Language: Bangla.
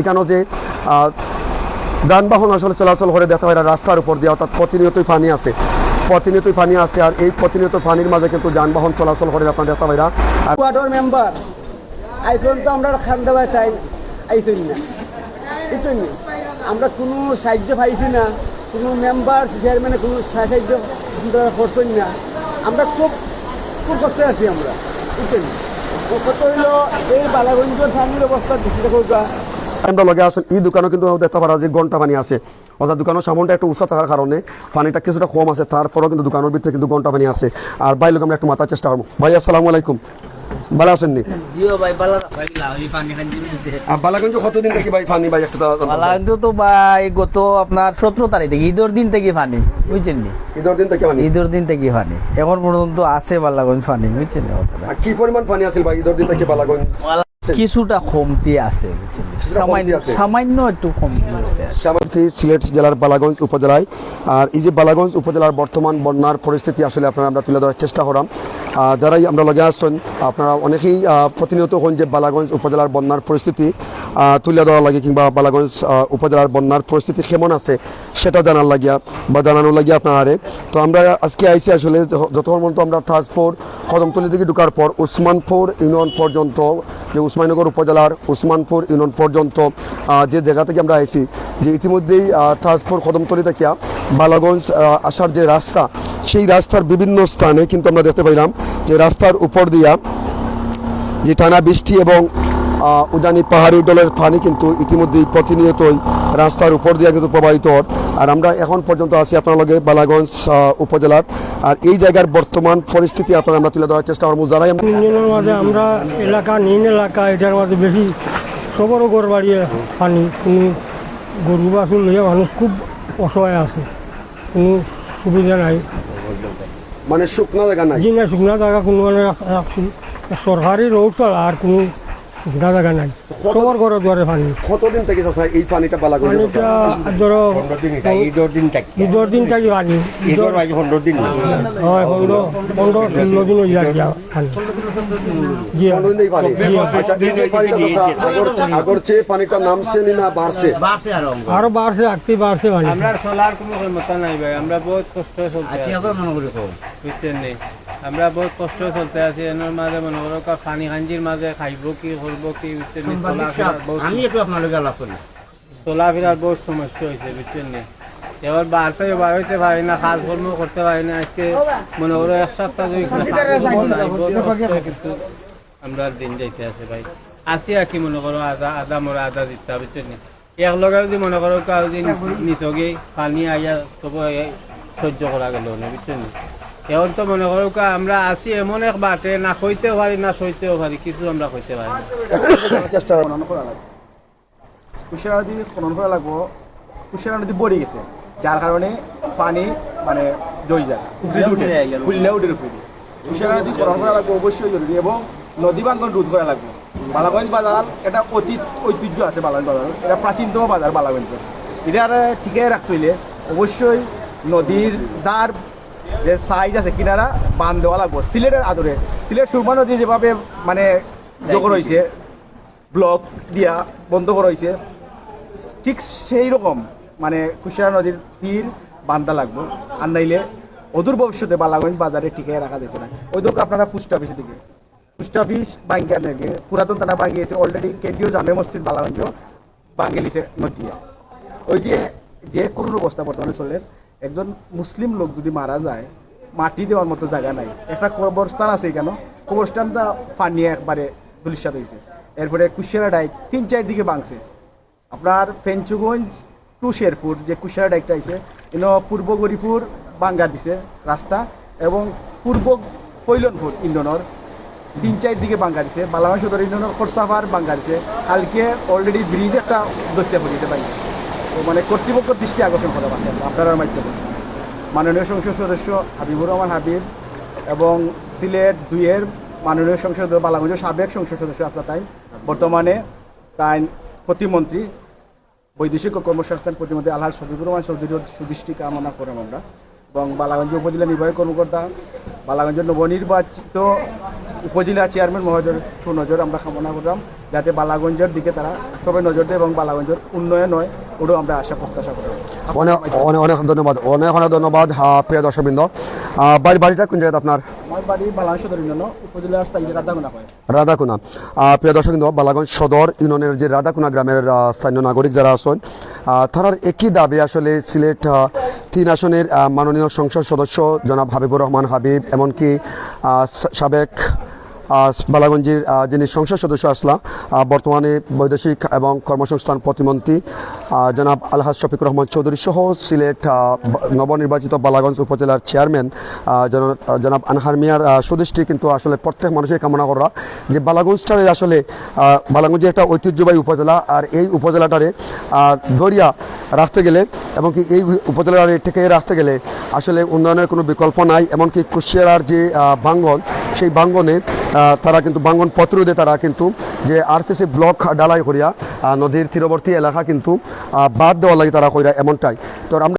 এখানেও যে যানবাহন আসলে চলাচল করে দেখা হয় রাস্তার উপর দিয়ে, অর্থাৎ প্রতিনিয়তই পানি আছে প্রতিনিয়তই পানি আছে আর এই প্রতিনিয়ত পানির মাঝে কিন্তু যানবাহন চলাচল করে আপনার দেখা হয় মেম্বার আমরা? আমরা কোনো সাহায্য পাইছি না, কোনো মেম্বার চেয়ারম্যানে কোনো সাহায্য করছেন না আমরা খুব খুব কষ্টে আছি আমরা, এই বালাগঞ্জের পানির অবস্থা দেখি দেখো গা। আমরা লগে আসেন এই দোকানও কিন্তু দেখতে পারা যে ঘণ্টা পানি আছে। অর্থাৎ দোকানের সামনটা একটু উঁচা থাকার কারণে পানিটা কিছুটা কম আছে তারপরেও কিন্তু দোকানের ভিতরে কিন্তু ঘণ্টা পানি আছে। আর ভাই লোক আমরা একটু মাথার চেষ্টা করব ভাই আসসালামু আলাইকুম। ভালো আছেন নি? জিও ভাই বালা ভাই লাও পানি খান আর বালাগঞ্জ কতদিন থেকে ভাই পানি ভাই একটু বালা তো ভাই গত আপনার সতেরো তারিখ থেকে ঈদের দিন থেকে পানি বুঝছেন নি? ঈদের দিন থেকে পানি? ঈদের দিন থেকে পানি। এখন পর্যন্ত আছে বালাগঞ্জ পানি বুঝছেন নি? কি পরিমাণ পানি আছে ভাই ঈদের দিন থেকে বালাগঞ্জ? কিছুটা কমতি আছে সামান্য একটু কমতি আছে। সিলেট জেলার বালাগঞ্জ উপজেলায়। আর এই যে বালাগঞ্জ উপজেলার বর্তমান বন্যার পরিস্থিতি আসলে আপনারা আমরা তুলে ধরার চেষ্টা করাম। আহ, যারাই আমরা লগে আসছেন আপনারা অনেকেই আহ, প্রতিনিয়ত হন যে বালাগঞ্জ উপজেলার বন্যার পরিস্থিতি আহ, তুলে দেওয়া লাগে কিংবা বালাগঞ্জ উপজেলার বন্যার পরিস্থিতি কেমন আছে সেটা জানার লাগিয়া বা জানানোর লাগিয়া আপনারে তো আমরা আজকে আইসি আসলে যত- যতক্ষণ আমরা তাজপুর কদমতলি থেকে ঢুকার পর উসমানপুর ইউনিয়ন পর্যন্ত যে উসমাননগর উপজেলার উসমানপুর ইউনিয়ন পর্যন্ত যে জায়গা থেকে আমরা আইসি যে ইতিমধ্যেই আহ, তাজপুর কদমতলি থেকে বালাগঞ্জ আসার যে রাস্তা সেই রাস্তার বিভিন্ন স্থানে কিন্তু আমরা দেখতে পাইলাম যে রাস্তার উপর দিয়া যে টানা বৃষ্টি এবং উজানি পাহাড়ি ডলের পানি কিন্তু ইতিমধ্যেই প্রতিনিয়তই রাস্তার উপর দিয়ে কিন্তু প্রবাহিত। আর আমরা এখন পর্যন্ত আছি আপনার লগে বালাগঞ্জ উপজেলার। আর এই জায়গার বর্তমান পরিস্থিতি আপনারা আমরা তুলে ধরার চেষ্টা করব। যারাই মাঝে আমরা এলাকা নিন এলাকা এটার মাঝে বেশি সবরও ঘর বাড়িয়ে পানি কোনো গরু বাছুর লইয়া মানুষ খুব অসহায় আছে। কোনো সুবিধা নাই। মানে শুকনা জায়গা নাই? জি না শুকনা জায়গা কোনো মানে সরকারি রোড চলা আর কোনো শুকনা জায়গা নাই। সবার ঘরে দুয়ারে পানি। কতদিন থেকে চাচা এই পানিটা বালাগঞ্জ পানিটা ধরো ঈদর দিন থাকি। ঈদের দিন থাকি পানি। ঈদর মাঝে পনেরো দিন হয় পনেরো পনেরো ষোলো দিন যায় গিয়া পানি। জি পনেরো দিন এই পানি এই যে পানিটা চাচা আগর- আগর চেয়ে পানিটা নামছে না বাড়ছে আরও বাড়ছে আটটি বাড়ছে আমরা চলার কোনো ক্ষমতা নাই ভাই আমরা বহুত কষ্ট বুঝছেন আমরা বহুত কষ্ট চলতে আছি এর মাঝে মনে করো পানি খাঞ্জির মাঝে খাইব কি করব কি বুঝছেন নি? চলাফেরার বহুত আমি একটু আপনাদের আলাপ করি চলাফেরার বহুত সমস্যা হয়েছে বুঝছেন নি? এবার বাড়তে বার হইতে পারি না কাজ কর্ম করতে পারি না আজকে মনে করো এক সপ্তাহ কিন্তু আমরা দিন যাইতে আছে ভাই। আছি আর কি মনে করো আদা আদা মোরা আদা দিতে বুঝছেন নি? এক লগে যদি মনে করো কাউ দিন নিতগে পানি আইয়া তবু এই সহ্য করা গেল না বুঝছেন নি? এখন তো মনে করো আমরা আছি এমন এক বাটে না কইতেও পারি না সইতেও পারি কিছু আমরা কইতে পারি চেষ্টা খনন করা লাগবে। কুশিয়ারা নদী খনন করা লাগবো কুশিয়ারা নদী বড়ে গেছে যার কারণে পানি মানে জয় যায় উঠে উঠে ফুললে উঠে উঠে কুশিয়ারা নদী খনন করা লাগবে অবশ্যই জরুরি এবং নদী বাঙ্গন রোধ করা লাগবে। বালাগঞ্জ বাজার এটা অতীত ঐতিহ্য আছে বালাগঞ্জ বাজার এটা প্রাচীনতম বাজার বালাগঞ্জের। এটা ঠিকই রাখতে হইলে অবশ্যই নদীর দ্বার যে সাইড আছে কিনারা বান দেওয়া লাগবে। সিলেটের আদরে। সিলেট সুরমা নদী যেভাবে মানে যোগ রয়েছে ব্লক দিয়া বন্ধ করা হয়েছে ঠিক সেই রকম মানে কুশিয়ারা নদীর তীর বান্ধা লাগবে। আর নাইলে অদূর ভবিষ্যতে বালাগঞ্জ বাজারে টিকে রাখা যেত না। ওই দোক আপনারা পোস্ট অফিসের দিকে পোস্ট অফিস বাঙ্গিয়া নাকি পুরাতন থানা বাঙ্গিয়েছে অলরেডি কেন্দ্রীয় জামে মসজিদ বালাগঞ্জ বাঙ্গেলিছে নদিয়া। ওই যে যে করুণ অবস্থা বর্তমানে চলে। একজন মুসলিম লোক যদি মারা যায়, মাটি দেওয়ার মতো জায়গা নাই। একটা কবরস্থান আছে কেন কবরস্থানটা ফানিয়ে একবারে দুলিশাত হয়েছে। এরপরে কুশিয়ারা ডাইক তিন চার দিকে বাংছে আপনার ফেঞ্চুগঞ্জ টু শেরপুর যে কুশিয়ারা ডাইকটা আছে এন পূর্ব গরিপুর বাঙ্গা দিছে রাস্তা এবং পূর্ব কৈলনপুর ইন্ডোনর তিন চার দিকে বাঙ্গা দিছে। বালামাই সদর ইউনিয়নের খরসাফার বাঙ্গা দিছে। কালকে অলরেডি ব্রিজ একটা দস্যা পড়িতে পারি মানে কর্তৃপক্ষ দৃষ্টি আকর্ষণ করা পারতেন আপনার মাধ্যমে। মাননীয় সংসদ সদস্য হাবিবুর রহমান হাবিব এবং সিলেট দুইয়ের মাননীয় সংসদ বালাগঞ্জের সাবেক সংসদ সদস্য আসলা তাই বর্তমানে তাই প্রতিমন্ত্রী, বৈদেশিক ও কর্মসংস্থান প্রতিমন্ত্রী আলহাজ শফিকুর রহমান চৌধুরীর সুদৃষ্টি কামনা করেন আমরা। এবং বালাগঞ্জ উপজেলা নির্বাহী কর্মকর্তা, বালাগঞ্জের নবনির্বাচিত উপজেলা চেয়ারম্যান মহোদয়ের সুনজর আমরা কামনা করলাম। যাতে বালাগঞ্জের দিকে তারা সবাই নজর দেয় এবং বালাগঞ্জের উন্নয়ন হয় ওটাও আমরা আশা প্রত্যাশা করি অনেক অনেক ধন্যবাদ অনেক অনেক ধন্যবাদ প্রিয় দর্শকবৃন্দ। বাড়ি বাড়িটা কোন জায়গায় আপনার? আমার বাড়ি বালাগঞ্জ সদর ইউনিয়ন উপজেলার সাইডে রাধাগুনা রাধাকুনা। প্রিয় দর্শক বালাগঞ্জ সদর ইউনিয়নের যে রাধাকুনা গ্রামের স্থানীয় নাগরিক যারা আছেন তারার একই দাবি আসলে সিলেট তিন আসনের মাননীয় সংসদ সদস্য জনাব হাবিবুর রহমান হাবিব এমনকি সাবেক বালাগঞ্জের যিনি সংসদ সদস্য আসলাম বর্তমানে বৈদেশিক এবং কর্মসংস্থান প্রতিমন্ত্রী জনাব আলহাজ শফিকুর রহমান চৌধুরী সহ সিলেট নবনির্বাচিত বালাগঞ্জ উপজেলার চেয়ারম্যান জনাব আনহার মিয়ার সুদৃষ্টি কিন্তু আসলে প্রত্যেক মানুষের কামনা করা যে বালাগঞ্জটারে আসলে বালাগঞ্জের একটা ঐতিহ্যবাহী উপজেলা আর এই উপজেলাটারে দরিয়া রাখতে গেলে এবং কি এই উপজেলার থেকে রাখতে গেলে আসলে উন্নয়নের কোনো বিকল্প নাই। এমনকি কুশিয়ারার যে আহ, বাঙ্গন সেই ভাঙ্গনে তারা কিন্তু বাঙ্গন প্রতিরোধে তারা কিন্তু যে আর আরসিসি ব্লক ডালাই করিয়া নদীর তীরবর্তী এলাকা কিন্তু বাদ দেওয়ার লাগে তারা করিয়া এমনটাই। তো আমরা